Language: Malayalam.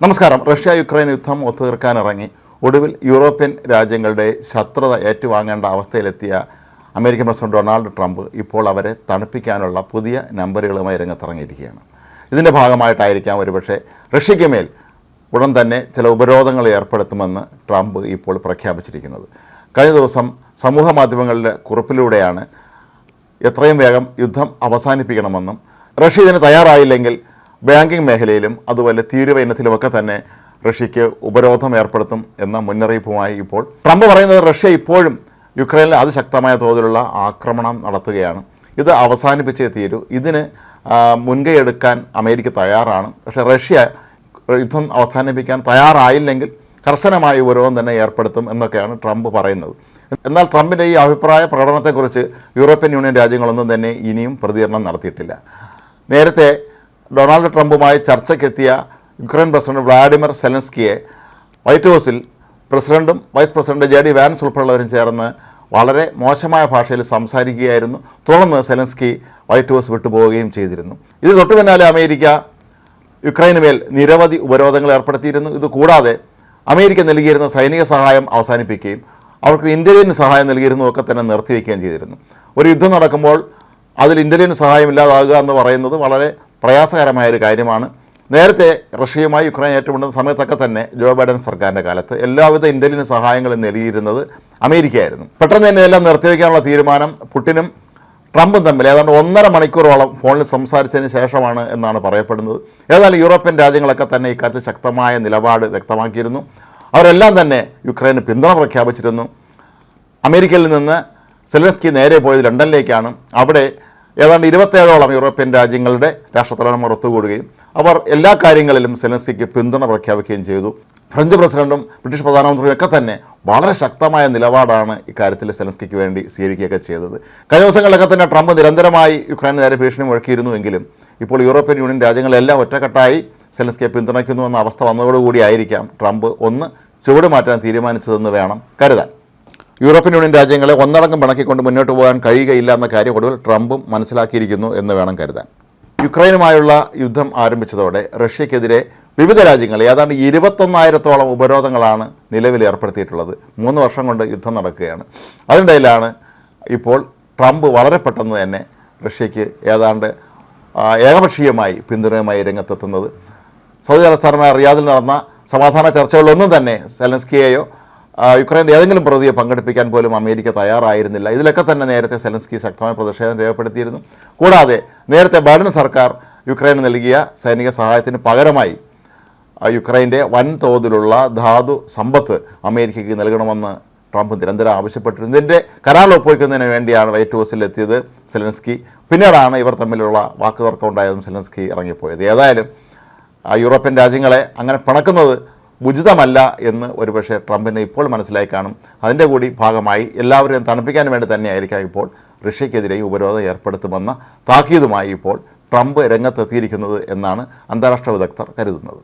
നമസ്കാരം. റഷ്യ യുക്രൈൻ യുദ്ധം ഒത്തുതീർക്കാനിറങ്ങി. ഒടുവിൽ യൂറോപ്യൻ രാജ്യങ്ങളുടെ ശത്രുത ഏറ്റുവാങ്ങേണ്ട അവസ്ഥയിലെത്തിയ അമേരിക്കൻ പ്രസിഡന്റ് ഡൊണാൾഡ് ട്രംപ് ഇപ്പോൾ അവരെ തണുപ്പിക്കാനുള്ള പുതിയ നമ്പറുകളുമായി രംഗത്തിറങ്ങിയിരിക്കുകയാണ്. ഇതിന്റെ ഭാഗമായിട്ടായിരിക്കാം ഒരുപക്ഷെ റഷ്യയ്ക്ക് മേൽ ഉടൻ തന്നെ ചില ഉപരോധങ്ങൾ ഏർപ്പെടുത്തുമെന്ന് ട്രംപ് ഇപ്പോൾ പ്രഖ്യാപിച്ചിരിക്കുന്നത്. കഴിഞ്ഞ ദിവസം സമൂഹ മാധ്യമങ്ങളുടെ കുറിപ്പിലൂടെയാണ് എത്രയും വേഗം യുദ്ധം അവസാനിപ്പിക്കണമെന്നും റഷ്യ ഇതിന് തയ്യാറായില്ലെങ്കിൽ ബാങ്കിംഗ് മേഖലയിലും അതുപോലെ തീരുവ ഇനത്തിലുമൊക്കെ തന്നെ റഷ്യയ്ക്ക് ഉപരോധം ഏർപ്പെടുത്തും എന്ന മുന്നറിയിപ്പുമായി ഇപ്പോൾ ട്രംപ് പറയുന്നത് റഷ്യ ഇപ്പോഴും യുക്രൈനിൽ അതിശക്തമായ തോതിലുള്ള ആക്രമണം നടത്തുകയാണ്. ഇത് അവസാനിപ്പിച്ചേ തീരൂ. ഇതിന് മുൻകൈ എടുക്കാൻ അമേരിക്ക തയ്യാറാണ്. പക്ഷേ റഷ്യ യുദ്ധം അവസാനിപ്പിക്കാൻ തയ്യാറായില്ലെങ്കിൽ കർശനമായ ഉപരോധം തന്നെ ഏർപ്പെടുത്തും എന്നൊക്കെയാണ് ട്രംപ് പറയുന്നത്. എന്നാൽ ട്രംപിന്റെ ഈ അഭിപ്രായ പ്രകടനത്തെക്കുറിച്ച് യൂറോപ്യൻ യൂണിയൻ രാജ്യങ്ങളൊന്നും തന്നെ ഇനിയും പ്രതികരണം നടത്തിയിട്ടില്ല. നേരത്തെ ഡൊണാൾഡ് ട്രംപുമായി ചർച്ചയ്ക്കെത്തിയ യുക്രൈൻ പ്രസിഡന്റ് വ്ളാഡിമിർ സെലൻസ്കിയെ വൈറ്റ് ഹൗസിൽ പ്രസിഡന്റും vice president J D Vance ഉൾപ്പെടെയുള്ളവരും ചേർന്ന് വളരെ മോശമായ ഭാഷയിൽ സംസാരിക്കുകയായിരുന്നു. തുടർന്ന് സെലൻസ്കി വൈറ്റ് ഹൗസ് വിട്ടുപോവുകയും ചെയ്തിരുന്നു. ഇത് തൊട്ടു പിന്നാലെ അമേരിക്ക യുക്രൈന് മേൽ നിരവധി ഉപരോധങ്ങൾ ഏർപ്പെടുത്തിയിരുന്നു. ഇത് കൂടാതെ അമേരിക്ക നൽകിയിരുന്ന സൈനിക സഹായം അവസാനിപ്പിക്കുകയും അവർക്ക് ഇന്ത്യൻ സഹായം നൽകിയിരുന്നതൊക്കെ തന്നെ നിർത്തിവെക്കുകയും ചെയ്തിരുന്നു. ഒരു യുദ്ധം നടക്കുമ്പോൾ അതിൽ ഇന്ത്യൻ സഹായം ഇല്ലാതാകുക എന്ന് പറയുന്നത് വളരെ പ്രയാസകരമായ ഒരു കാര്യമാണ്. നേരത്തെ റഷ്യയുമായി യുക്രൈൻ ഏറ്റുമുട്ടുന്ന സമയത്തൊക്കെ തന്നെ ജോ ബൈഡൻ സർക്കാരിന്റെ കാലത്ത് എല്ലാവിധ ഇന്ത്യൻ സഹായങ്ങളും നൽകിയിരുന്നത് അമേരിക്കയായിരുന്നു. പെട്ടെന്ന് തന്നെ എല്ലാം നിർത്തിവെക്കാനുള്ള തീരുമാനം പുടിനും ട്രംപും തമ്മിൽ. ഏതാണ്ട് ഒന്നര മണിക്കൂറോളം ഫോണിൽ സംസാരിച്ചതിന് ശേഷമാണ് എന്നാണ് പറയപ്പെടുന്നത്. ഏതായാലും യൂറോപ്യൻ രാജ്യങ്ങളൊക്കെ തന്നെ ഇക്കാര്യത്തിൽ ശക്തമായ നിലപാട് വ്യക്തമാക്കിയിരുന്നു. അവരെല്ലാം തന്നെ യുക്രൈന് പിന്തുണ പ്രഖ്യാപിച്ചിരുന്നു. അമേരിക്കയിൽ നിന്ന് സെലൻസ്കി നേരെ പോയത് ലണ്ടനിലേക്കാണ്. അവിടെ ഏതാണ്ട് ഇരുപത്തേഴോളം യൂറോപ്യൻ രാജ്യങ്ങളുടെ രാഷ്ട്രത്തലവന്മാർ ഒത്തുകൂടുകയും അവർ എല്ലാ കാര്യങ്ങളിലും സെലൻസ്കിക്ക് പിന്തുണ പ്രഖ്യാപിക്കുകയും ചെയ്തു. ഫ്രഞ്ച് പ്രസിഡന്റും ബ്രിട്ടീഷ് പ്രധാനമന്ത്രിയും ഒക്കെ തന്നെ വളരെ ശക്തമായ നിലപാടാണ് ഇക്കാര്യത്തിൽ സെലൻസ്കിക്ക് വേണ്ടി സ്വീകരിക്കുകയൊക്കെ ചെയ്തത്. കഴിഞ്ഞ ദിവസങ്ങളിലൊക്കെ തന്നെ ട്രംപ് നിരന്തരമായി യുക്രൈന് നേരെ ഭീഷണി മുഴക്കിയിരുന്നുവെങ്കിലും ഇപ്പോൾ യൂറോപ്യൻ യൂണിയൻ രാജ്യങ്ങളെല്ലാം ഒറ്റക്കെട്ടായി സെലൻസ്കിയെ പിന്തുണയ്ക്കുന്നുവെന്ന അവസ്ഥ വന്നതോടുകൂടിയായിരിക്കാം ട്രംപ് ഒന്ന് ചുവട് മാറ്റാൻ തീരുമാനിച്ചതെന്ന് വേണം കരുതാൻ. യൂറോപ്യൻ യൂണിയൻ രാജ്യങ്ങളെ ഒന്നടങ്കം പിണക്കിക്കൊണ്ട് മുന്നോട്ട് പോകാൻ കഴിയുകയില്ല എന്ന കാര്യം ഒടുവിൽ ട്രംപും മനസ്സിലാക്കിയിരിക്കുന്നു എന്ന് വേണം കരുതാൻ. യുക്രൈനുമായുള്ള യുദ്ധം ആരംഭിച്ചതോടെ റഷ്യക്കെതിരെ വിവിധ രാജ്യങ്ങൾ ഏതാണ്ട് ഇരുപത്തൊന്നായിരത്തോളം ഉപരോധങ്ങളാണ് നിലവിൽ ഏർപ്പെടുത്തിയിട്ടുള്ളത്. മൂന്ന് വർഷം കൊണ്ട് യുദ്ധം നടക്കുകയാണ്. അതിനിടയിലാണ് ഇപ്പോൾ ട്രംപ് വളരെ പെട്ടെന്ന് തന്നെ റഷ്യയ്ക്ക് ഏതാണ്ട് ഏകപക്ഷീയമായി പിന്തുണയുമായി രംഗത്തെത്തുന്നത്. സൗദി തലസ്ഥാനമായ റിയാദിൽ നടന്ന സമാധാന ചർച്ചകളിലൊന്നും തന്നെ സെലൻസ്കിയെയോ യുക്രൈന്റെ ഏതെങ്കിലും പ്രതിയെ പങ്കെടുപ്പിക്കാൻ പോലും അമേരിക്ക തയ്യാറായിരുന്നില്ല. ഇതിലൊക്കെ തന്നെ നേരത്തെ സെലൻസ്കി ശക്തമായ പ്രതിഷേധം രേഖപ്പെടുത്തിയിരുന്നു. കൂടാതെ നേരത്തെ ബൈഡൻ സർക്കാർ യുക്രൈന് നൽകിയ സൈനിക സഹായത്തിന് പകരമായി യുക്രൈന്റെ വൻതോതിലുള്ള ധാതു സമ്പത്ത് അമേരിക്കയ്ക്ക് നൽകണമെന്ന് ട്രംപ് നിരന്തരം ആവശ്യപ്പെട്ടിരുന്നു. ഇതിന്റെ കരാർ ഒപ്പുവയ്ക്കുന്നതിന് വേണ്ടിയാണ് വൈറ്റ് ഹൗസിൽ എത്തിയത് സെലൻസ്കി. പിന്നീടാണ് ഇവർ തമ്മിലുള്ള വാക്കുതർക്കം ഉണ്ടായതും സെലൻസ്കി ഇറങ്ങിപ്പോയത്. ഏതായാലും യൂറോപ്യൻ രാജ്യങ്ങളെ അങ്ങനെ പിണക്കുന്നത് ഉചിതമല്ല എന്ന് ഒരുപക്ഷെ ട്രംപിന് ഇപ്പോൾ മനസ്സിലായി കാണും. അതിന്റെ കൂടി ഭാഗമായി എല്ലാവരെയും തണുപ്പിക്കാൻ വേണ്ടി തന്നെയായിരിക്കാം ഇപ്പോൾ റഷ്യക്കെതിരെ ഉപരോധം ഏർപ്പെടുത്തുമെന്ന താക്കീതുമായി ഇപ്പോൾ ട്രംപ് രംഗത്തെത്തിയിരിക്കുന്നത് എന്നാണ് അന്താരാഷ്ട്ര വിദഗ്ധർ കരുതുന്നത്.